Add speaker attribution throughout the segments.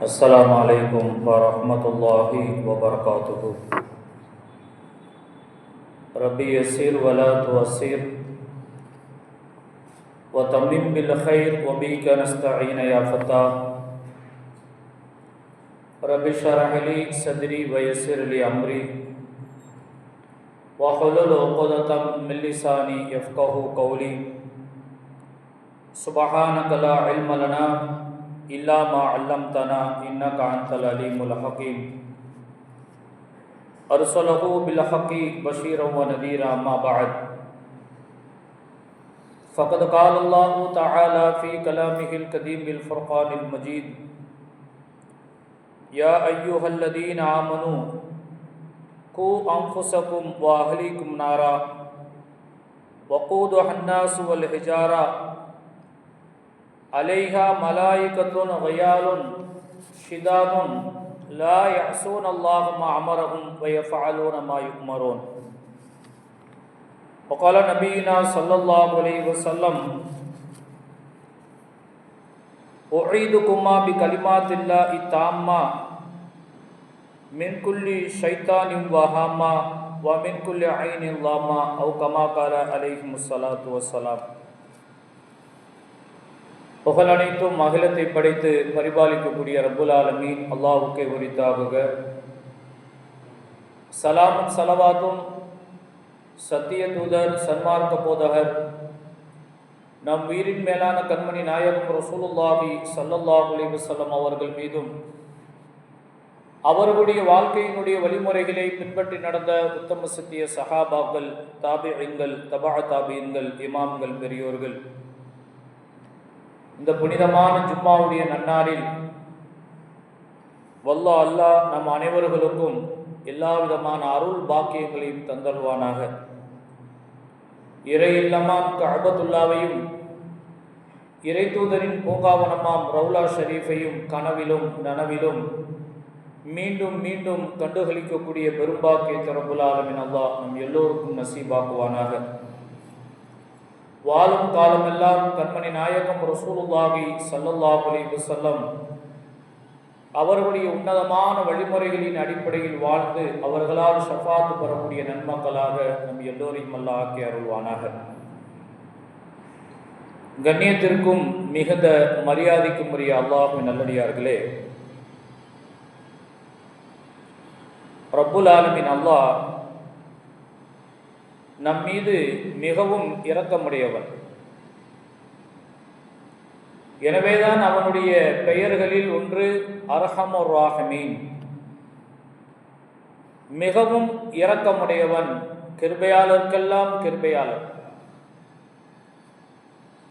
Speaker 1: السلام علیکم ورحمۃ اللہ وبرکاتہ۔ ربی یسیر ولا توسیر و تمم بالخیر و بی کا نستعین یا فتح رب شرح علی صدری و یسر لی امری۔ وحلل عقدة من لسانی یفقہ قولی۔ سبحان کلا علم لنا۔ إلا ما علمتنا إنك أنت العليم الحكيم. أرسله بالحق بشيرا ونذيرا ما بعد. فقد قال الله تعالى في كلامه القديم الفرقان المجيد. يا أيها الذين آمنوا، قوا أنفسكم وأهليكم نارا. وقودها الناس والحجارة. عليها ملائكة غيال شداد لا يعصون الله ما أمرهم ويفعلون ما يؤمرون. وقال نبينا صلى الله عليه وسلم أعيدكما بكلمات الله التامة من كل شيطان وهامة ومن كل عين ظلامة أو كما قال عليهم الصلاة والسلام. புகழ் அனைத்தும் அகிலத்தை படைத்து பரிபாலிக்கக்கூடிய ரப்புல் ஆலமீன் அல்லாஹுக்கே உரித்தாகுக. சலாமும் சலவாத்தும் சத்திய தூதர் சன்மார்க்க போதகர் நம் உயிரின் மேலான கண்மணி நாயகம் ரசூலுல்லாஹி சல்லல்லாஹு அலைஹி அவர்கள் மீதும் அவர்களுடைய வாழ்க்கையினுடைய வழிமுறைகளை பின்பற்றி நடந்த உத்தம சத்திய சஹாபாக்கள் தாபிகள் தபா தாபியன்கள் இமாம்கள் பெரியோர்கள் இந்த புனிதமான ஜும்மாவுடைய நன்னாளில் வல்லா அல்லாஹ் நம் அனைவர்களுக்கும் எல்லா விதமான அருள் பாக்கியங்களையும் தந்தல்வானாக இறை இல்லமாம் கபத்துல்லாவையும் இறை தூதரின் பூங்காவனமாம் ரவுலா ஷரீஃபையும் கனவிலும் நனவிலும் மீண்டும் மீண்டும் கண்டுகளிக்கக்கூடிய பெரும்பாக்கிய திறப்புல் அல்லாஹ் நம் எல்லோருக்கும் நசீபாக்குவானாக. வாழும் காலமெல்லாம் கண்மணி நாயகம் ரசூலுல்லாஹி சல்லல்லா அலைஹி செல்லம் அவர்களுடைய உன்னதமான வழிமுறைகளின் அடிப்படையில் வாழ்ந்து அவர்களால் ஷஃபாத்து பெறக்கூடிய நன்மக்களாக நம் எல்லோரையும் அல்ல ஆக்கி அருள்வானாக. கண்ணியத்திற்கும் மிகுந்த மரியாதைக்கும் உரிய அல்லாஹின் நல்லடியார்களே ரப்புல் ஆலமின். அல்லாஹ் நம் மீது மிகவும் இரக்கமுடையவன். எனவேதான் அவனுடைய பெயர்களில் ஒன்று அரஹமர் ராஹமீன். மிகவும் இரக்கமுடையவன் கிருபையாளர்க்கெல்லாம் கிருபையாளர்.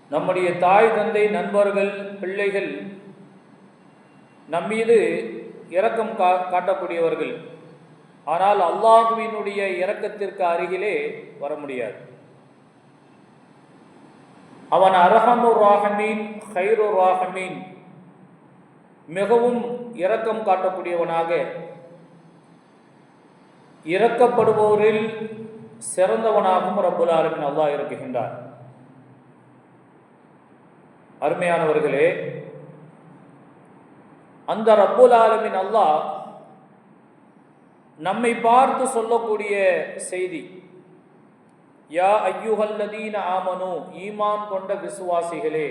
Speaker 1: நம்முடைய தாய் தந்தை நண்பர்கள் பிள்ளைகள் நம்மீது இரக்கம் கா காட்டக்கூடியவர்கள். ஆனால் அல்லாஹுவினுடைய இறக்கத்திற்கு அருகிலே வர முடியாது. அவன் அரஹமு ராகமீன் ஹைரு ராகமீன் மிகவும் இரக்கம் காட்டக்கூடியவனாக இறக்கப்படுபவரில் சிறந்தவனாகவும் ரப்புல் ஆலமின் அல்லாஹ் இருக்குகின்றார் அருமையானவர்களே அந்த ரப்புல் ஆலமின் அல்லாஹ் நம்மை பார்த்து சொல்லக்கூடிய செய்தி. யா ஐயுஹல்லதீன ஆமனு ஈமான் கொண்ட விசுவாசிகளே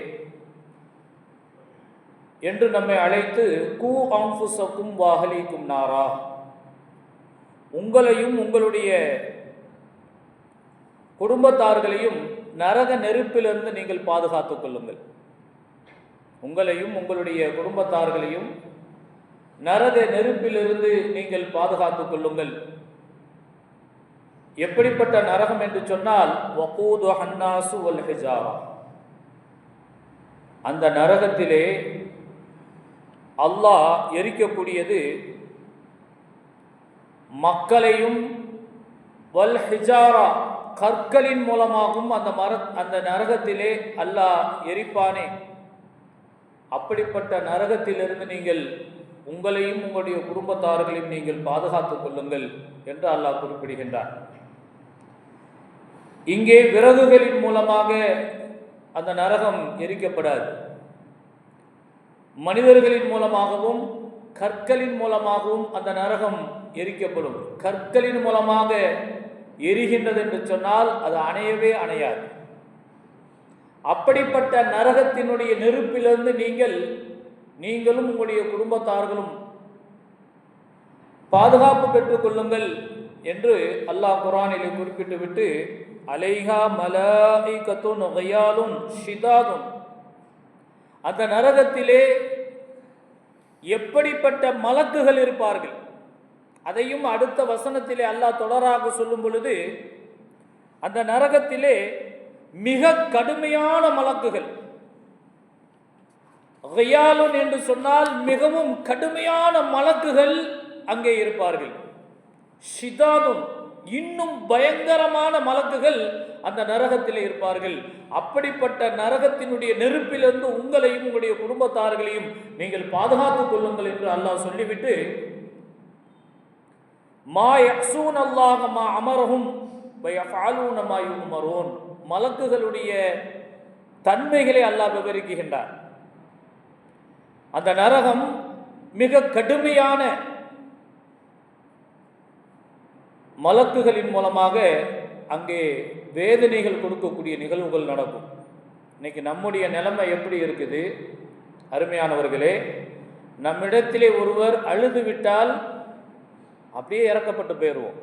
Speaker 1: என்று நம்மை அழைத்து கூ அம்புசக்கும் வாகலிக்கும் நாரா. உங்களையும் உங்களுடைய குடும்பத்தார்களையும் நரக நெருப்பிலிருந்து நீங்கள் பாதுகாத்துக் கொள்ளுங்கள். உங்களையும் உங்களுடைய குடும்பத்தார்களையும் நரத நெருப்பிலிருந்து நீங்கள் பாதுகாத்துக் கொள்ளுங்கள். எப்படிப்பட்ட நரகம் என்று சொன்னால் வகூது ஹன்னாசு வல் ஹிஜாரா. அந்த நரகத்திலே அல்லாஹ் எரிக்கக்கூடியது மக்களையும் வல் ஹிஜாரா கற்களின் மூலமாகவும் அந்த மர அந்த நரகத்திலே அல்லாஹ் எரிப்பானே. அப்படிப்பட்ட நரகத்திலிருந்து நீங்கள் உங்களையும் உங்களுடைய குடும்பத்தார்களையும் நீங்கள் பாதுகாத்துக் கொள்ளுங்கள் என்று அல்லாஹ் குறிப்பிடுகின்றார் இங்கே விறகுகளின் மூலமாக அந்த நரகம் எரிக்கப்படாது. மனிதர்களின் மூலமாகவும் கற்களின் மூலமாகவும் அந்த நரகம் எரிக்கப்படும். கற்களின் மூலமாக எரிகின்றது என்று சொன்னால் அது அணையவே அணையாது. அப்படிப்பட்ட நரகத்தினுடைய நெருப்பிலிருந்து நீங்கள் நீங்களும் உங்களுடைய குடும்பத்தார்களும் பாதுகாப்பு பெற்றுக் கொள்ளுங்கள் என்று அல்லாஹ் குரானிலே குறிப்பிட்டு விட்டு அலைஹா மலாய்கத்துன் ஒகையாலும் ஷிதாதும். அந்த நரகத்திலே எப்படிப்பட்ட மலக்குகள் இருப்பார்கள்? அதையும் அடுத்த வசனத்திலே அல்லாஹ் தொடராக சொல்லும் பொழுது அந்த நரகத்திலே மிக கடுமையான மலக்குகள் ஹயாலுன் என்று சொன்னால் மிகவும் கடுமையான மலக்குகள் அங்கே இருப்பார்கள். ஷிதாதும் இன்னும் பயங்கரமான மலக்குகள் அந்த நரகத்தில் இருப்பார்கள். அப்படிப்பட்ட நரகத்தினுடைய நெருப்பிலிருந்து உங்களையும் உங்களுடைய குடும்பத்தார்களையும் நீங்கள் பாதுகாத்துக் கொள்ளுங்கள் என்று அல்லாஹ் சொல்லிவிட்டு மா யக்சூன் அல்லாஹ மா அமரஹும் மலக்குகளுடைய தன்மைகளை அல்லாஹ் விவரிக்கின்றார் அந்த நரகம் மிக கடுமையான மலக்குகளின் மூலமாக அங்கே வேதனைகள் கொடுக்கக்கூடிய நிகழ்வுகள் நடக்கும். இன்னைக்கு நம்முடைய நிலைமை எப்படி இருக்குது? அருமையானவர்களே நம்மிடத்திலே ஒருவர் அழுது விட்டால் அப்படியே இறக்கப்பட்டு போயிடுவோம்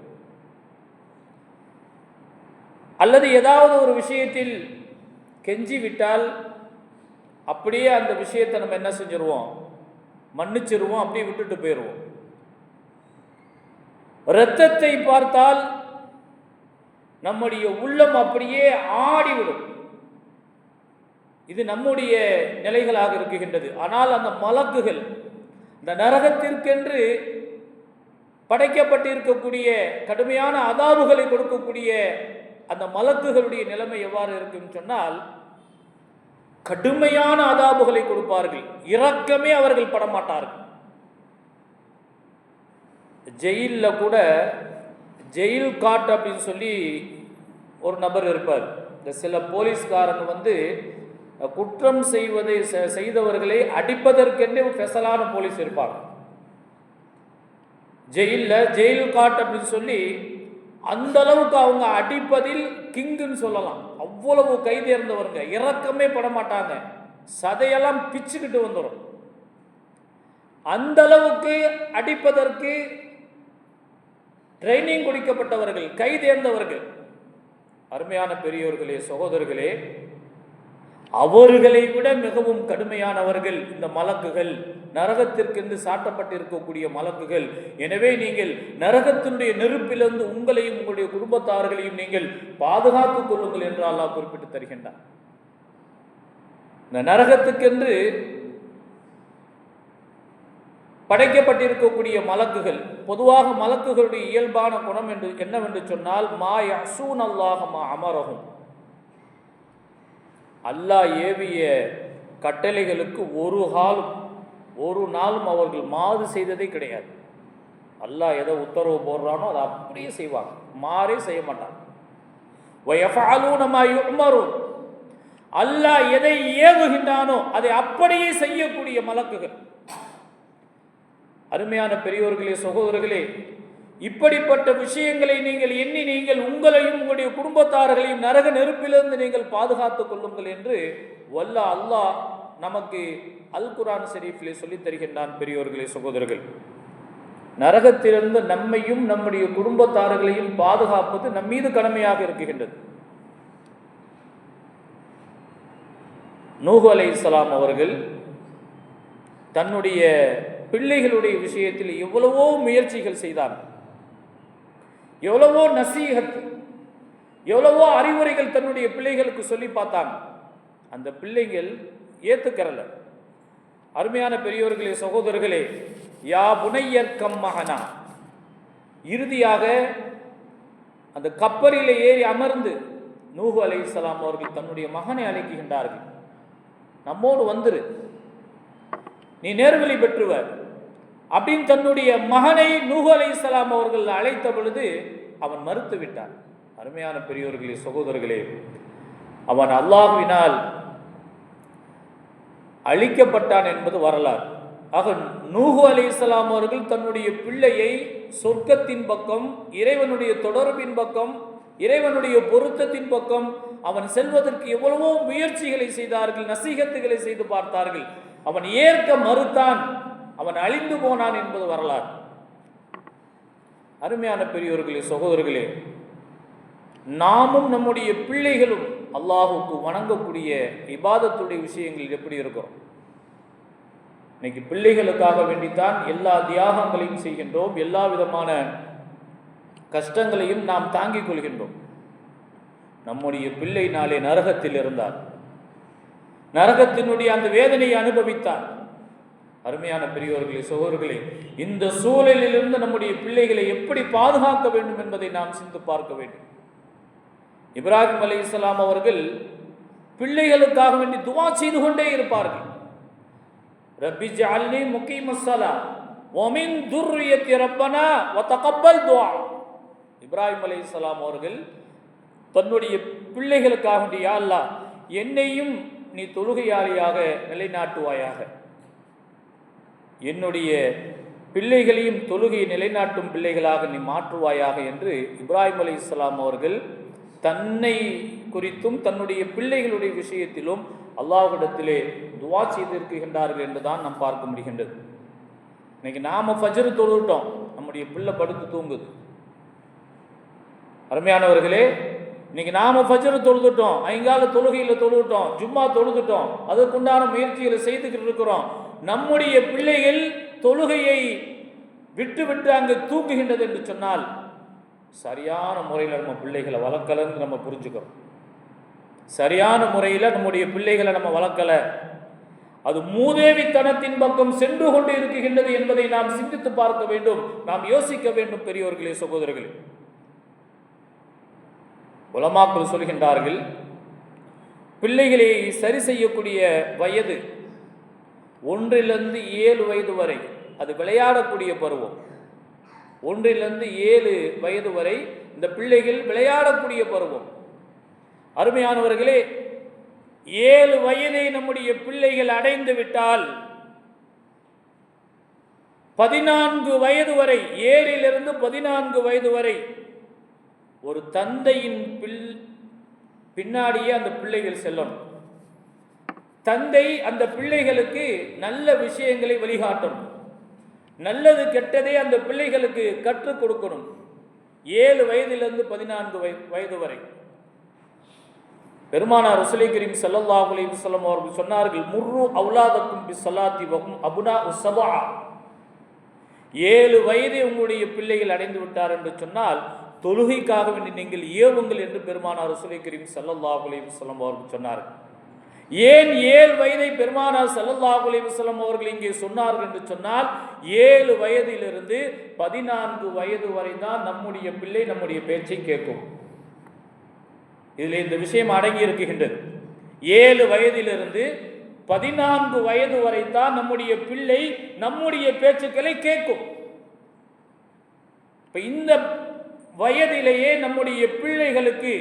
Speaker 1: அல்லது ஏதாவது ஒரு விஷயத்தில் கெஞ்சி விட்டால் அப்படியே அந்த விஷயத்தை நம்ம என்ன செஞ்சிருவோம்? மன்னிச்சிருவோம் அப்படியே விட்டுட்டு போயிடுவோம் இரத்தத்தை பார்த்தால் நம்முடைய உள்ளம் அப்படியே ஆடிவிடும். இது நம்முடைய நிலைகளாக இருக்குகின்றது ஆனால் அந்த மலக்குகள் இந்த நரகத்திற்கென்று படைக்கப்பட்டிருக்கக்கூடிய கடுமையான அதாவுகளை கொடுக்கக்கூடிய அந்த மலக்குகளுடைய நிலைமை எவ்வாறு இருக்குன்னு சொன்னால் கடுமையான அதாபுகளை கொடுப்பார்கள். இரக்கமே அவர்கள் படமாட்டார்கள். ஜெயிலில் கூட ஜெயில் காட் அப்படின்னு சொல்லி ஒரு நபர் இருப்பார். இந்த சில போலீஸ்காரங்க வந்து குற்றம் செய்வதை செ- செய்தவர்களை அடிப்பதற்கென்றே ஒரு ஸ்பெஷலான போலீஸ் இருப்பாங்க. ஜெயிலில் ஜெயில் காட் அப்படின்னு சொல்லி அந்த அளவுக்கு அவங்க அடிப்பதில் கிங்குன்னு சொல்லலாம். அவ்வளவு கைதேர்ந்தவருங்க. இறக்கமே பட மாட்டாங்க சதையெல்லாம் பிச்சுக்கிட்டு வந்துடும் அந்த அளவுக்கு அடிப்பதற்கு ட்ரைனிங் கொடுக்கப்பட்டவர்கள் கைதேர்ந்தவர்கள். அருமையான பெரியோர்களே சகோதரர்களே அவர்களை விட மிகவும் கடுமையானவர்கள் இந்த மலக்குகள். நரகத்திற்கென்று சாட்டப்பட்டிருக்கக்கூடிய மலக்குகள். எனவே நீங்கள் நரகத்தினுடைய நெருப்பிலிருந்து உங்களையும் உங்களுடைய குடும்பத்தார்களையும் நீங்கள் பாதுகாத்துக் கொள்ளுங்கள் என்று அல்லாஹ் குறிப்பிட்டு தருகின்றார் இந்த நரகத்துக்கென்று படைக்கப்பட்டிருக்கக்கூடிய மலக்குகள் பொதுவாக மலக்குகளுடைய இயல்பான குணம் என்று என்னவென்று சொன்னால் மா யசூன் அல்லாஹமா அமரகும் அல்லாஹ் ஏவிய கட்டளைகளுக்கு ஒரு காலும் ஒரு நாளும் அவர்கள் மாறு செய்ததே கிடையாது. அல்லாஹ் எதை உத்தரவு போடுறானோ அதை அப்படியே செய்வாங்க. மாறே செய்ய மாட்டாங்க. வயஃபஅலூன அல்லாஹ் எதை ஏவுகின்றானோ அதை அப்படியே செய்யக்கூடிய மலக்குகள். அருமையான பெரியோர்களே சகோதரர்களே இப்படிப்பட்ட விஷயங்களை நீங்கள் எண்ணி நீங்கள் உங்களையும் உங்களுடைய குடும்பத்தார்களையும் நரக நெருப்பிலிருந்து நீங்கள் பாதுகாத்துக் கொள்ளுங்கள் என்று வல்ல அல்லாஹ் நமக்கு அல் குரான் ஷெரீஃபிலே சொல்லித் தருகின்றான் பெரியோர்களே சகோதரர்கள். நரகத்திலிருந்து நம்மையும் நம்முடைய குடும்பத்தார்களையும் பாதுகாப்பது நம் மீது கடமையாக இருக்குகின்றது அலை சலாம் அவர்கள் தன்னுடைய பிள்ளைகளுடைய விஷயத்தில் எவ்வளவோ முயற்சிகள் செய்தார்கள். எவ்வளவோ நசீகத் எவ்வளவோ அறிவுரைகள் தன்னுடைய பிள்ளைகளுக்கு சொல்லி பார்த்தாங்க அந்த பிள்ளைகள் ஏத்துக்கிறல. அருமையான பெரியோர்களே சகோதரர்களே யா புனையற்கம் மகனா? இறுதியாக அந்த கப்பலில் ஏறி அமர்ந்து நூஹு இஸ்லாம் அவர்கள் தன்னுடைய மகனை அழைக்குகின்றார்கள் நம்மோடு வந்துரு. நீ நேர்வழி பெற்றுவ அப்படின்னு தன்னுடைய மகனை நூஹு அலைஹிஸ்ஸலாம் அவர்கள் அழைத்த பொழுது அவன் மறுத்து விட்டான். அருமையான பெரியோர்களே சகோதரர்களே அவன் அல்லாஹ்வினால் அழிக்கப்பட்டான் என்பது வரலாறு. ஆக நூஹு அலி இஸ்லாம் அவர்கள் தன்னுடைய பிள்ளையை சொர்க்கத்தின் பக்கம் இறைவனுடைய தொடர்பின் பக்கம் இறைவனுடைய பொருத்தத்தின் பக்கம் அவன் செல்வதற்கு எவ்வளவோ முயற்சிகளை செய்தார்கள் நசீகத்துகளை செய்து பார்த்தார்கள். அவன் ஏற்க மறுத்தான். அவன் அழிந்து போனான் என்பது வரலாறு. அருமையான பெரியோர்களே சகோதரர்களே நாமும் நம்முடைய பிள்ளைகளும் அல்லாஹுக்கு வணங்கக்கூடிய இபாதத்துடைய விஷயங்கள் எப்படி இருக்கும் இன்னைக்கு பிள்ளைகளுக்காக வேண்டித்தான் எல்லா தியாகங்களையும் செய்கின்றோம். எல்லா விதமான கஷ்டங்களையும் நாம் தாங்கிக் கொள்கின்றோம். நம்முடைய பிள்ளை நாளே நரகத்தில் இருந்தார் நரகத்தினுடைய அந்த வேதனையை அனுபவித்தார் அருமையான பெரியோர்களே சகோதரர்களே இந்த சூழலிலிருந்து நம்முடைய பிள்ளைகளை எப்படி பாதுகாக்க வேண்டும் என்பதை நாம் சிந்து பார்க்க வேண்டும். இப்ராஹிம் அலி இஸ்லாம் அவர்கள் பிள்ளைகளுக்காக வேண்டி துவா செய்து கொண்டே இருப்பார்கள். ரப்பி ஜாலி முக்கி மசாலா ஒமின் துர்யத்தி ரப்பனா ஒத்தகப்பல் துவா. துஆ இப்ராஹிம் இஸ்லாம் அவர்கள் தன்னுடைய பிள்ளைகளுக்காக வேண்டி யா அல்லாஹ் என்னையும் நீ தொழுகையாளியாக நிலைநாட்டுவாயாக. என்னுடைய பிள்ளைகளையும் தொழுகையை நிலைநாட்டும் பிள்ளைகளாக நீ மாற்றுவாயாக என்று இப்ராஹிம் அலி இஸ்லாம் அவர்கள் தன்னை குறித்தும் தன்னுடைய பிள்ளைகளுடைய விஷயத்திலும் அல்லாஹ்விடத்திலே துவா செய்திருக்கின்றார்கள் என்றுதான் நாம் பார்க்க முடிகின்றது. இன்னைக்கு நாம ஃபஜ்ர் தொழுவிட்டோம் நம்முடைய பிள்ளை படுத்து தூங்குது. அருமையானவர்களே இன்னைக்கு நாம ஃபஜ்ர் தொழுதுட்டோம். ஐங்கால தொழுகையில் தொழுவிட்டோம் ஜும்மா தொழுதுட்டோம். அதற்குண்டான முயற்சிகளை செய்துக்கிட்டு இருக்கிறோம். நம்முடைய பிள்ளைகள் தொழுகையை விட்டு விட்டு அங்கு தூங்குகின்றது என்று சொன்னால் சரியான முறையில் நம்ம பிள்ளைகளை வளர்க்கலன்னு நம்ம புரிஞ்சுக்கிறோம். சரியான முறையில் நம்முடைய பிள்ளைகளை நம்ம வளர்க்கல. அது மூதேவித்தனத்தின் பக்கம் சென்று கொண்டு இருக்குகின்றது என்பதை நாம் சிந்தித்து பார்க்க வேண்டும். நாம் யோசிக்க வேண்டும் பெரியோர்களே சகோதரர்களே. உலமாக்கள் சொல்கின்றார்கள் பிள்ளைகளை சரி செய்யக்கூடிய வயது ஒன்றிலிருந்து ஏழு வயது வரை அது விளையாடக்கூடிய பருவம். ஒன்றிலிருந்து ஏழு வயது வரை இந்த பிள்ளைகள் விளையாடக்கூடிய பருவம். அருமையானவர்களே ஏழு வயதை நம்முடைய பிள்ளைகள் அடைந்து விட்டால் பதினான்கு வயது வரை ஏழிலிருந்து பதினான்கு வயது வரை ஒரு தந்தையின் பில் பின்னாடியே அந்த பிள்ளைகள் செல்லணும். தந்தை அந்த பிள்ளைகளுக்கு நல்ல விஷயங்களை வழிகாட்டணும் நல்லது கெட்டதே அந்த பிள்ளைகளுக்கு கற்றுக் கொடுக்கணும். ஏழு வயதிலிருந்து பதினான்கு வயது வயது வரை. பெருமானார் ரசுலை கரீம் சல்லல்லா அலைஹி சொல்லம் அவர்கள் சொன்னார்கள் முர்ரு அவுலாதக்கும் பி சல்லாத்தி வகும் அபுனா உசபா ஏழு வயதை உங்களுடைய பிள்ளைகள் அடைந்து விட்டார் என்று சொன்னால் தொழுகைக்காக வேண்டி நீங்கள் ஏவுங்கள் என்று பெருமானார் ரசுலை கரீம் சல்லல்லா அலைஹி சொல்லம் அவர்கள் சொன்னார்கள். ஏன் ஏழு வயதை பெருமானார் ஸல்லல்லாஹு அலைஹி அவர்கள் இங்கே சொன்னார்கள் என்று சொன்னால் ஏழு வயதிலிருந்து பதினான்கு வயது வரை தான் நம்முடைய பிள்ளை நம்முடைய பேச்சை கேட்கும். இதில் இந்த விஷயம் அடங்கி இருக்குகின்றது ஏழு வயதிலிருந்து பதினான்கு வயது வரை தான் நம்முடைய பிள்ளை நம்முடைய பேச்சுக்களை கேட்கும். இப்போ இந்த வயதிலேயே நம்முடைய பிள்ளைகளுக்கு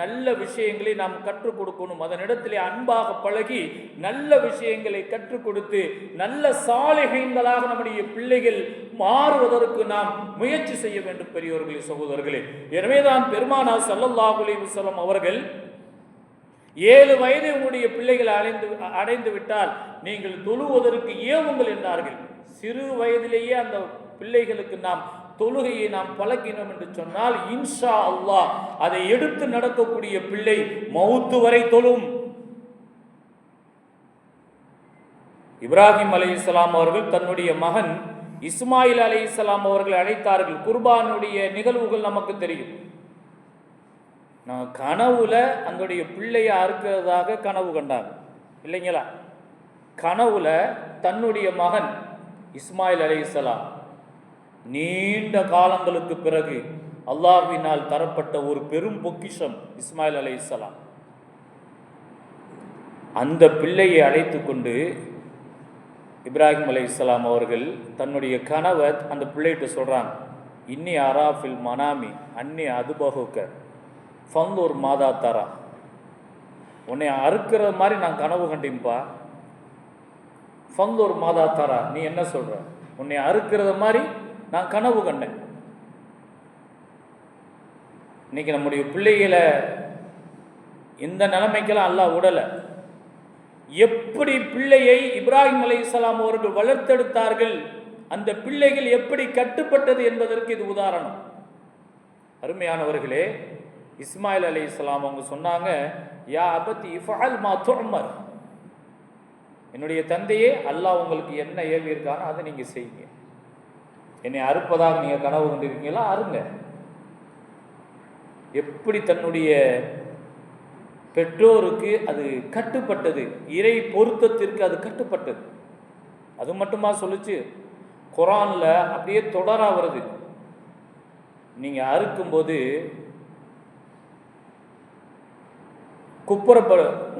Speaker 1: நல்ல விஷயங்களை நாம் கற்றுக் கொடுக்கணும். அதனிடத்திலே அன்பாக பழகி நல்ல விஷயங்களை கற்றுக் கொடுத்து நல்ல சாலைகளாக நம்முடைய பிள்ளைகள் மாறுவதற்கு நாம் முயற்சி செய்ய வேண்டும் பெரியவர்களே சகோதரர்களே. எனவேதான் பெருமானார் ஸல்லல்லாஹு விசலம் அவர்கள் ஏழு வயது உங்களுடைய பிள்ளைகள் அடைந்து அடைந்து விட்டால் நீங்கள் தொழுவதற்கு ஏவுங்கள் என்றார்கள். சிறு வயதிலேயே அந்த பிள்ளைகளுக்கு நாம் தொழுகையை நாம் பழகினோம் என்று சொன்னால் இன்ஷா அல்லாஹ் அதை எடுத்து நடக்கக்கூடிய பிள்ளை மௌத்து வரை தொழும். இப்ராஹிம் அலைஹிஸ்ஸலாம் அவர்கள் தன்னுடைய மகன் இஸ்மாயில் அலைஹிஸ்ஸலாம் அவர்கள் அழைத்தார்கள். குர்பானுடைய நிகழ்வுகள் நமக்கு தெரியும். நான் கனவுல அந்தோடைய பிள்ளைய அறுக்கிறதாக கனவு கண்டாங்க. இல்லைங்களா? கனவுல தன்னுடைய மகன் இஸ்மாயில் அலைஹிஸ்ஸலாம் நீண்ட காலங்களுக்கு பிறகு அல்லாஹ்வினால் தரப்பட்ட ஒரு பெரும் பொக்கிஷம் இஸ்மாயில் அலைஹிஸ்ஸலாம் அந்த பிள்ளையை அழைத்து கொண்டு இப்ராஹிம் அலைஹிஸ்ஸலாம் அவர்கள் தன்னுடைய கனவை அந்த பிள்ளைகிட்ட சொல்கிறாங்க இன்னி அராஃபில் மனாமி அன்னி அதுபகுக்க ஃபந்தூர் மாதா தரா. உன்னை அறுக்கிற மாதிரி நான் கனவு கண்டேன்ப்பா ஃபந்தூர் மாதா தாரா நீ என்ன சொல்கிற உன்னை அறுக்கிறத மாதிரி நான் கனவு கண்டேன். இன்னைக்கு நம்முடைய பிள்ளைகளை இந்த நிலைமைக்கெல்லாம் அல்லாஹ் விடலை. எப்படி பிள்ளையை இப்ராஹிம் அலைஹிஸ்ஸலாம் அவர்கள் வளர்த்தெடுத்தார்கள் அந்த பிள்ளைகள் எப்படி கட்டுப்பட்டது என்பதற்கு இது உதாரணம். அருமையானவர்களே இஸ்மாயில் அலி இஸ்லாம் அவங்க சொன்னாங்க யா அபத்தி இஃபால் மா துஅமர். என்னுடைய தந்தையே அல்லாஹ் உங்களுக்கு என்ன ஏவி இருக்கானோ அதை நீங்கள் செய்யுங்க. என்னை அறுப்பதாக நீங்கள் கனவு கொண்டிருக்கீங்களா? அருங்க எப்படி தன்னுடைய பெற்றோருக்கு அது கட்டுப்பட்டது? இறை பொருத்தத்திற்கு அது கட்டுப்பட்டது. அது மட்டுமா சொல்லுச்சு? குரானில் அப்படியே தொடராக வருது. நீங்க அறுக்கும்போது குப்புற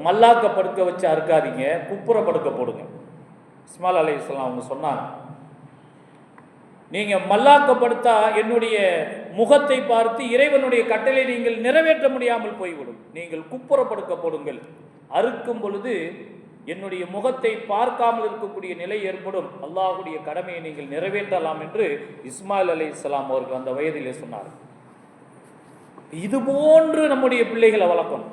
Speaker 1: மல்லாக்க படுக்க வச்சு அறுக்காதீங்க குப்புற படுக்க போடுங்க. இஸ்மால் அலி இஸ்லாம் அவங்க சொன்னாங்க. நீங்கள் மல்லாக்கப்படுத்தா என்னுடைய முகத்தை பார்த்து இறைவனுடைய கட்டளை நீங்கள் நிறைவேற்ற முடியாமல் போய்விடும். நீங்கள் குப்புறப்படுக்கப்படுங்கள் அறுக்கும் பொழுது என்னுடைய முகத்தை பார்க்காமல் இருக்கக்கூடிய நிலை ஏற்படும். அல்லாஹுடைய கடமையை நீங்கள் நிறைவேற்றலாம் என்று இஸ்மாயில் அலி இஸ்லாம் அவர்கள் அந்த வயதிலே சொன்னார் இது போன்று நம்முடைய பிள்ளைகளை வளர்க்கணும்.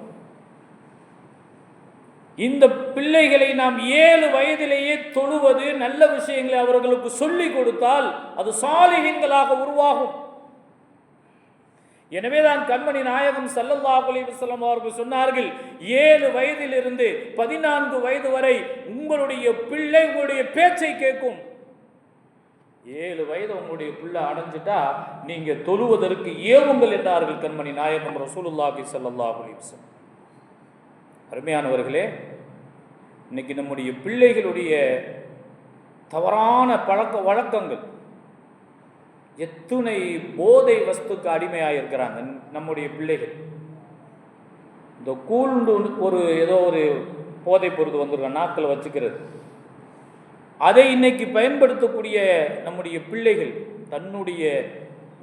Speaker 1: இந்த பிள்ளைகளை நாம் ஏழு வயதிலேயே தொழுவது நல்ல விஷயங்களை அவர்களுக்கு சொல்லிக் கொடுத்தால் அது சாலிகங்களாக உருவாகும். எனவேதான் கண்மணி நாயகம் சல்லல்லாஹு அலைஹி அவர்கள் சொன்னார்கள் ஏழு வயதிலிருந்து பதினான்கு வயது வரை உங்களுடைய பிள்ளை உங்களுடைய பேச்சை கேட்கும். ஏழு வயது உங்களுடைய பிள்ளை அடைஞ்சிட்டா நீங்க தொழுவதற்கு ஏவுங்கள் என்றார்கள் கண்மணி நாயகம் ரசூலுல்லாஹி ஸல்லல்லாஹு அலைஹி அருமையானவர்களே இன்னைக்கு நம்முடைய பிள்ளைகளுடைய தவறான பழக்க வழக்கங்கள் எத்துணை போதை வஸ்துக்கு அடிமையாக இருக்கிறாங்க நம்முடைய பிள்ளைகள். இந்த கூண்டு ஒரு ஏதோ ஒரு போதை பொருள் வந்துருக்க நாக்கில் வச்சுக்கிறது. அதை இன்னைக்கு பயன்படுத்தக்கூடிய நம்முடைய பிள்ளைகள் தன்னுடைய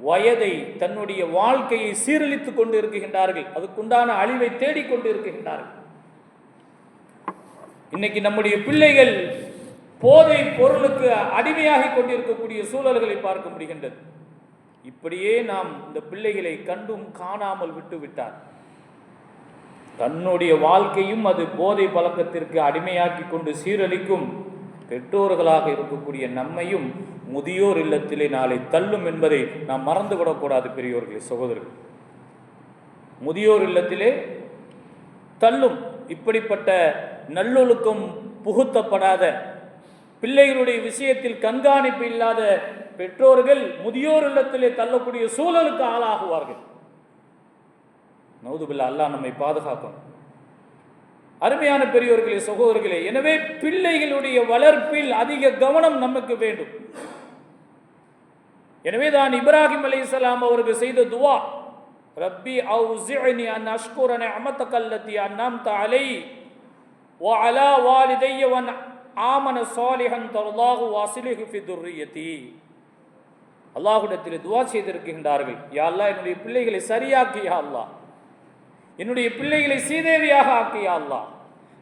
Speaker 1: வயதை தன்னுடைய வாழ்க்கையை சீரழித்து கொண்டு இருக்குகின்றார்கள் அதுக்குண்டான அழிவை தேடிக்கொண்டு இருக்குகின்றார்கள் இன்னைக்கு நம்முடைய பிள்ளைகள் போதை பொருளுக்கு அடிமையாகி கொண்டிருக்கக்கூடிய சூழல்களை பார்க்க முடிகின்றது. இப்படியே நாம் இந்த பிள்ளைகளை கண்டும் காணாமல் விட்டு விட்டார். தன்னுடைய வாழ்க்கையும் அது போதை பழக்கத்திற்கு அடிமையாக்கி கொண்டு சீரழிக்கும் பெற்றோர்களாக இருக்கக்கூடிய நம்மையும் முதியோர் இல்லத்திலே நாளை தள்ளும் என்பதை நாம் மறந்துவிடக்கூடாது பெரியோர்களே சகோதரர்கள். முதியோர் இல்லத்திலே தள்ளும் இப்படிப்பட்ட நல்லொழுக்கம் புகுத்தப்படாத பிள்ளைகளுடைய விஷயத்தில் கண்காணிப்பு இல்லாத பெற்றோர்கள் முதியோர் இல்லத்திலே தள்ளக்கூடிய சூழலுக்கு ஆளாகுவார்கள். நவுதுபில்லா அல்லாஹ் நம்மை பாதுகாக்கும். அருமையான பெரியோர்களே சகோதரர்களே எனவே பிள்ளைகளுடைய வளர்ப்பில் அதிக கவனம் நமக்கு வேண்டும். எனவே தான் இப்ராஹிம் அலைஹிஸ்ஸலாம் அவர்கள் செய்த துவா ரப்பி அவுசினி அன் அஷ்குரனை அமத்த கல்லத்தி அண்ணாம் தலை ஓ அலா வாலிதையவன் ஆமன சாலிஹன் தருலாஹு வாசிலிஹு ஃபிதுர்ரியதி அல்லாஹுடத்தில் துவா செய்திருக்கின்றார்கள். யா அல்லா என்னுடைய பிள்ளைகளை சரியாக்கியா அல்லா. என்னுடைய பிள்ளைகளை சீதேவியாக ஆக்கியா அல்லா.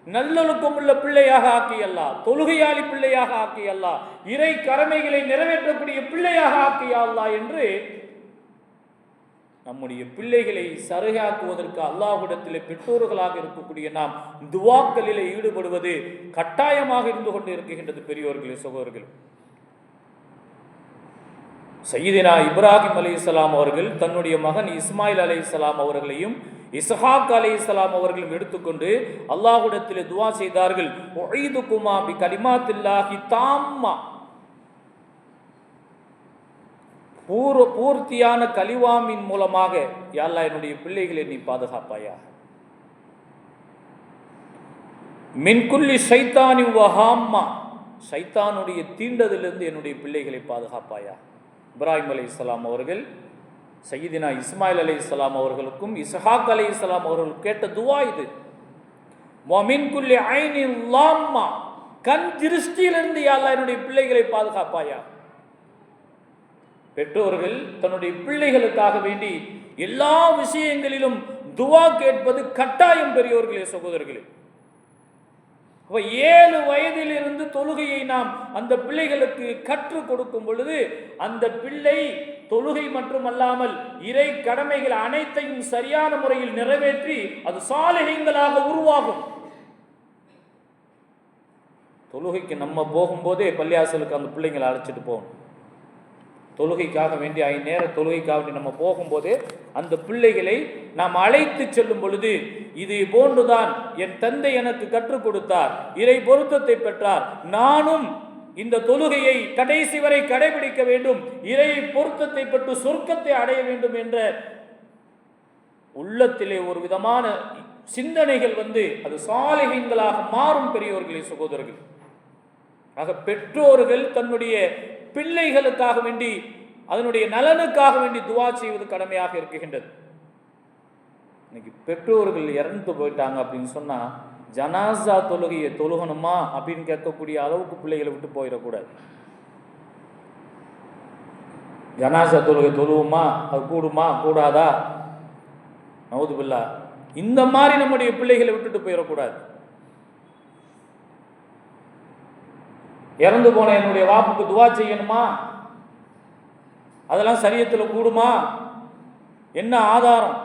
Speaker 1: நல்லொழுக்கம் உள்ள பிள்ளையாக ஆக்கியல்லா தொழுகையாளி பிள்ளையாக ஆக்கியல்லா இறை கடமைகளை நிறைவேற்றக்கூடிய பிள்ளையாக ஆக்கியல்லா என்று நம்முடைய பிள்ளைகளை சருகாக்குவதற்கு அல்லாஹ்விடத்தில் பெற்றோர்களாக இருக்கக்கூடிய நாம் துவாக்களில் ஈடுபடுவது கட்டாயமாக இருந்து கொண்டு இருக்கின்றது பெரியோர்களே சகோதரர்கள். சையதினா இப்ராஹிம் அலைஹிஸ்ஸலாம் அவர்கள் தன்னுடைய மகன் இஸ்மாயில் அலைஹிஸ்ஸலாம் அவர்களையும் இஸ்ஹாக் இஸ்லாம் அவர்களும் எடுத்துக்கொண்டு அல்லாஹுடத்தில் துவா செய்தார்கள். ஒய்துகுமா பி கலிமாத்தில்லாஹி தாம்மா. பூர்வ பூர்த்தியான கலிவாமின் மூலமாக யாழ்லா என்னுடைய பிள்ளைகளை நீ பாதுகாப்பாயா மின்குள்ளி சைத்தானி வஹாம்மா சைத்தானுடைய தீண்டதிலிருந்து என்னுடைய பிள்ளைகளை பாதுகாப்பாயா இப்ராஹிம் அலி இஸ்லாம் அவர்கள் சையதினா இஸ்மாயில் அலி இஸ்லாம் அவர்களுக்கும் இஸ்ஹாக் அலி இஸ்லாம் அவர்கள் கேட்ட துவா இது. மின்குள்ளி ஐனின் லாம்மா கண் திருஷ்டியிலிருந்து யாழ்லா என்னுடைய பிள்ளைகளை பாதுகாப்பாயா பெற்றோர்கள் தன்னுடைய பிள்ளைகளுக்காக வேண்டி எல்லா விஷயங்களிலும் துவா கேட்பது கட்டாயம் பெரியோர்களே சகோதரர்களே. அப்ப ஏழு வயதிலிருந்து தொழுகையை நாம் அந்த பிள்ளைகளுக்கு கற்றுக் கொடுக்கும் பொழுது அந்த பிள்ளை தொழுகை மட்டுமல்லாமல் இறை கடமைகள் அனைத்தையும் சரியான முறையில் நிறைவேற்றி அது சாலைகளாக உருவாகும். தொழுகைக்கு நம்ம போகும்போதே பள்ளியாசலுக்கு அந்த பிள்ளைங்களை அழைச்சிட்டு போகணும். தொழுகைக்காக வேண்டி ஐந்து நேர தொழுகைக்காக வேண்டி நம்ம போகும்போது அந்த பிள்ளைகளை நாம் அழைத்து செல்லும் பொழுது இது போன்றுதான் என் தந்தை எனக்கு கற்றுக் கொடுத்தார் இறை பொருத்தத்தை பெற்றார். நானும் இந்த தொழுகையை கடைசி வரை கடைபிடிக்க வேண்டும் இறை பொருத்தத்தை பெற்று சொர்க்கத்தை அடைய வேண்டும் என்ற உள்ளத்திலே ஒரு விதமான சிந்தனைகள் வந்து அது சாலிகங்களாக மாறும் பெரியவர்களே சகோதரர்கள். ஆக பெற்றோர்கள் தன்னுடைய பிள்ளைகளுக்காக வேண்டி அதனுடைய நலனுக்காக வேண்டி துவா செய்வது கடமையாக இருக்குகின்றது இன்னைக்கு பெற்றோர்கள் இறந்து போயிட்டாங்க அப்படின்னு சொன்னா ஜனாசா தொழுகையை தொழுகணுமா அப்படின்னு கேட்கக்கூடிய அளவுக்கு பிள்ளைகளை விட்டு போயிடக்கூடாது. ஜனாசா தொழுகை தொழுவுமா? அது கூடுமா? கூடாதா? நவுதுபில்லா. இந்த மாதிரி நம்முடைய பிள்ளைகளை விட்டுட்டு போயிடக்கூடாது. இறந்து போன என்னுடைய வாப்புக்கு துவா செய்யணுமா? அதெல்லாம் சரியத்தில் கூடுமா? என்ன ஆதாரம்?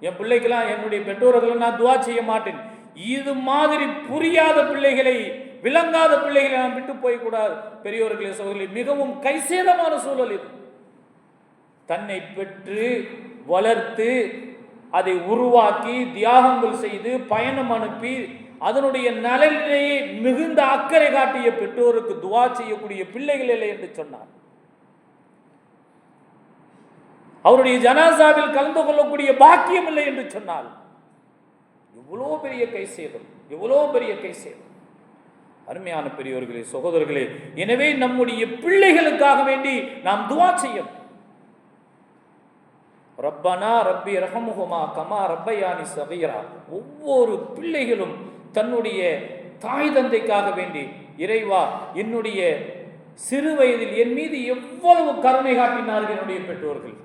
Speaker 1: என் பிள்ளைக்கெல்லாம் என்னுடைய பெற்றோர்களை நான் துவா செய்ய மாட்டேன். இது மாதிரி புரியாத பிள்ளைகளை விளங்காத பிள்ளைகளை நான் விட்டு போய்க்கூடாது. பெரியோர்களே சோதரி மிகவும் கைசேதமான சூழல் இது. தன்னை பெற்று வளர்த்து அதை உருவாக்கி தியாகங்கள் செய்து பயணம் அனுப்பி அதனுடைய நலனிலேயே மிகுந்த அக்கறை காட்டிய பெற்றோருக்கு துவா செய்யக்கூடிய பிள்ளைகள் இல்லை என்று சொன்னார். அவருடைய ஜனாசாவில் கலந்து கொள்ளக்கூடிய பாக்கியம் இல்லை என்று சொன்னால் எவ்வளோ பெரிய கை சேதம் எவ்வளோ பெரிய கை சேதம். அருமையான பெரியவர்களே சகோதரர்களே எனவே நம்முடைய பிள்ளைகளுக்காக வேண்டி நாம் துவா செய்யணும். ரப்பனா ரப்பி ரஹமுகமா கமா ரப்பயானி சகீரா ஒவ்வொரு பிள்ளைகளும் தன்னுடைய தாய் தந்தைக்காக வேண்டி இறைவா என்னுடைய சிறு வயதில் என் மீது எவ்வளவு கருணை காட்டினார்கள் என்னுடைய பெற்றோர்கள்.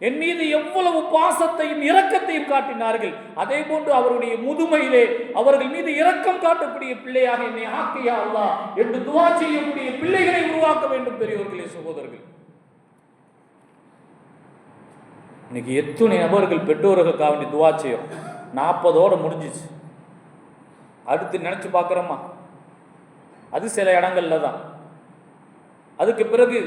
Speaker 1: என் மீது எவ்வளவு பாசத்தையும் இரக்கத்தையும் காட்டினார்கள். அதே போன்று அவருடைய முதுமையிலே அவர்கள் மீது இரக்கம் காட்டக்கூடிய பிள்ளையாக என்னை ஆக்கியா அல்லா என்று துவா செய்யக்கூடிய பிள்ளைகளை உருவாக்க வேண்டும் பெரியவர்களே சகோதரர்கள். இன்னைக்கு எத்தனை நபர்கள் பெற்றோர்களுக்காக வேண்டி துவா செய்யும் நாற்பதோட முடிஞ்சிச்சு. அடுத்து நினச்சி பார்க்குறோமா? அது சில இடங்களில் தான் அதுக்கு பிறகு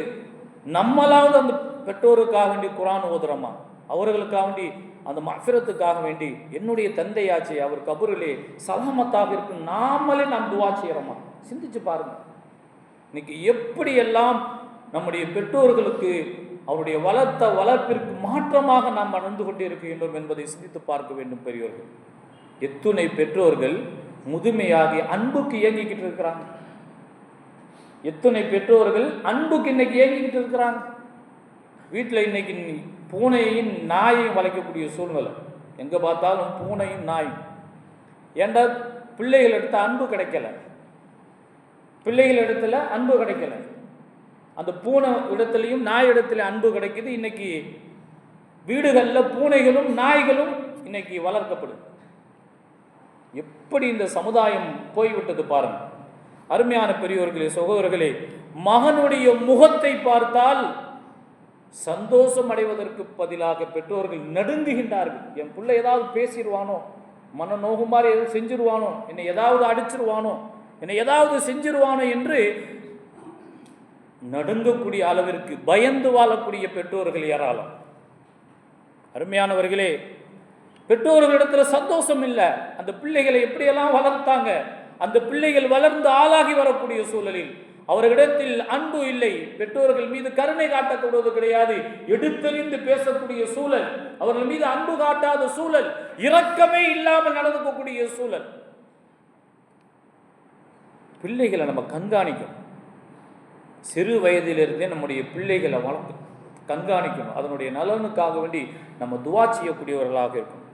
Speaker 1: நம்மளாவது அந்த பெற்றோருக்காக வேண்டி குரான் ஓதுறோமா? அவர்களுக்காக வேண்டி அந்த மஃபிரத்துக்காக வேண்டி என்னுடைய தந்தையாச்சு அவர் கபூரிலே சலாமத்தாக இருக்கு நாமளே நாம் துவா செய்கிறோமா சிந்திச்சு பாருங்க. இன்னைக்கு எப்படியெல்லாம் நம்முடைய பெற்றோர்களுக்கு அவருடைய வளர்த்த வளர்ப்பிற்கு மாற்றமாக நாம் நடந்து கொண்டிருக்கின்றோம் என்பதை சிந்தித்து பார்க்க வேண்டும் பெரியோர்கள். எத்துணை பெற்றோர்கள் முதுமையாகி அன்புக்கு இயங்கிக்கிட்டு இருக்கிறாங்க. எத்தனை பெற்றோர்கள் அன்புக்கு இன்னைக்கு இயங்கிக்கிட்டு இருக்கிறாங்க? வீட்டில் இன்னைக்கு பூனையும் நாயையும் வளைக்கக்கூடிய சூழ்நிலை. எங்கே பார்த்தாலும் பூனையும் நாயும் ஏண்டா பிள்ளைகள் எடுத்த அன்பு கிடைக்கல? பிள்ளைகள் இடத்துல அன்பு கிடைக்கல. அந்த பூனை இடத்துலையும் நாய் இடத்துல அன்பு கிடைக்குது. இன்னைக்கு வீடுகளில் பூனைகளும் நாய்களும் இன்னைக்கு வளர்க்கப்படுது. எப்படி இந்த சமுதாயம் போய்விட்டது பாருங்க. அருமையான பெரியோர்களே சகோதரர்களே மகனுடைய முகத்தை பார்த்தால் சந்தோஷம் அடைவதற்கு பதிலாக பெற்றோர்கள் நடுங்குகின்றார்கள். என் பிள்ளை ஏதாவது பேசிடுவானோ? மன நோகு மாதிரி எதுவும் செஞ்சிருவானோ? என்னை ஏதாவது அடிச்சிருவானோ? என்னை ஏதாவது செஞ்சிருவானோ? என்று நடுங்கக்கூடிய அளவிற்கு பயந்து வாழக்கூடிய பெற்றோர்கள் ஏராளம். அருமையானவர்களே பெற்றோர்களிடத்துல சந்தோஷம் இல்லை. அந்த பிள்ளைகளை எப்படியெல்லாம் வளர்த்தாங்க? அந்த பிள்ளைகள் வளர்ந்து ஆளாகி வரக்கூடிய சூழலில் அவர்களிடத்தில் அன்பு இல்லை. பெற்றோர்கள் மீது கருணை காட்டக்கூடாது கிடையாது. எடுத்தறிந்து பேசக்கூடிய சூழல் அவர்கள் மீது அன்பு காட்டாத சூழல் இரக்கமே இல்லாமல் நடந்துக்கக்கூடிய சூழல். பிள்ளைகளை நம்ம கண்காணிக்கணும். சிறு வயதிலிருந்தே நம்முடைய பிள்ளைகளை வளர்க்கணும் கண்காணிக்கணும். அதனுடைய நலனுக்காக வேண்டி நம்ம துவா செய்யக்கூடியவர்களாக இருக்கணும்.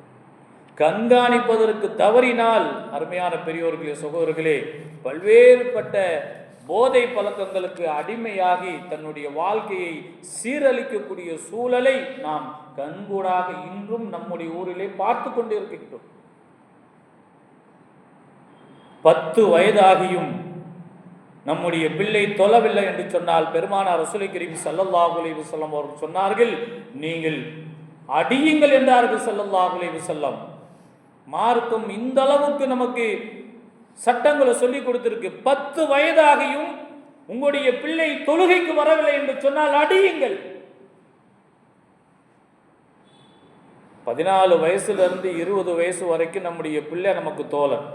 Speaker 1: கண்காணிப்பதற்கு தவறினால் அருமையான பெரியோர்களே சகோதரர்களே பல்வேறுபட்ட போதை பழக்கங்களுக்கு அடிமையாகி தன்னுடைய வாழ்க்கையை சீரழிக்கக்கூடிய சூழலை நாம் கண்கூடாக இன்றும் நம்முடைய ஊரிலே பார்த்து கொண்டிருக்கின்றோம். பத்து வயதாகியும் நம்முடைய பிள்ளை தொலவில்லை என்று சொன்னால் பெருமானார் ரசூலை கரீம் சல்லல்லாஹுலே விசல்லம் அவர்கள் சொன்னார்கள் நீங்கள் அடியுங்கள் என்றார்கள் சல்லல்லாஹுலே விசல்லம் மார்க்கம் இந்த அளவுக்கு நமக்கு சட்டங்களை சொல்லி கொடுத்திருக்கு. பத்து வயதாகியும் உங்களுடைய பிள்ளை தொழுகைக்கு வரவில்லை என்று சொன்னால் அடியுங்கள். பதினாலு வயசுல இருந்து இருபது வயசு வரைக்கும் நம்முடைய பிள்ளை நமக்கு தோழன்.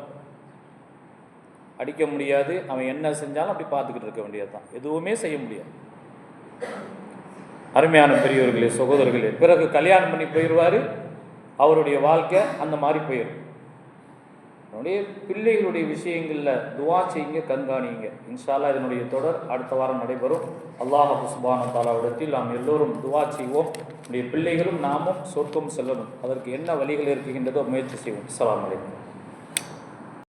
Speaker 1: அடிக்க முடியாது. அவன் என்ன செஞ்சாலும் அப்படி பார்த்துக்கிட்டு இருக்க வேண்டியதுதான். எதுவுமே செய்ய முடியாது. அருமையான பெரியவர்களே சகோதரர்களே பிறகு கல்யாணம் பண்ணி போயிடுவார். அவருடைய வாழ்க்கை அந்த மாதிரி போயிடும் என்னுடைய பிள்ளைகளுடைய விஷயங்களில் துவா செய்யுங்க கண்காணிங்க இன்ஷால்லா இதனுடைய தொடர் அடுத்த வாரம் நடைபெறும். அல்லாஹ் சுபான தாலாவிடத்தில் நாம் எல்லோரும் துவா செய்வோம். நம்முடைய பிள்ளைகளும் நாமும் சொர்க்கம் செல்லணும். அதற்கு என்ன வழிகள் இருக்குகின்றதோ முயற்சி செய்வோம். அஸ்ஸலாமு அலைக்கும்.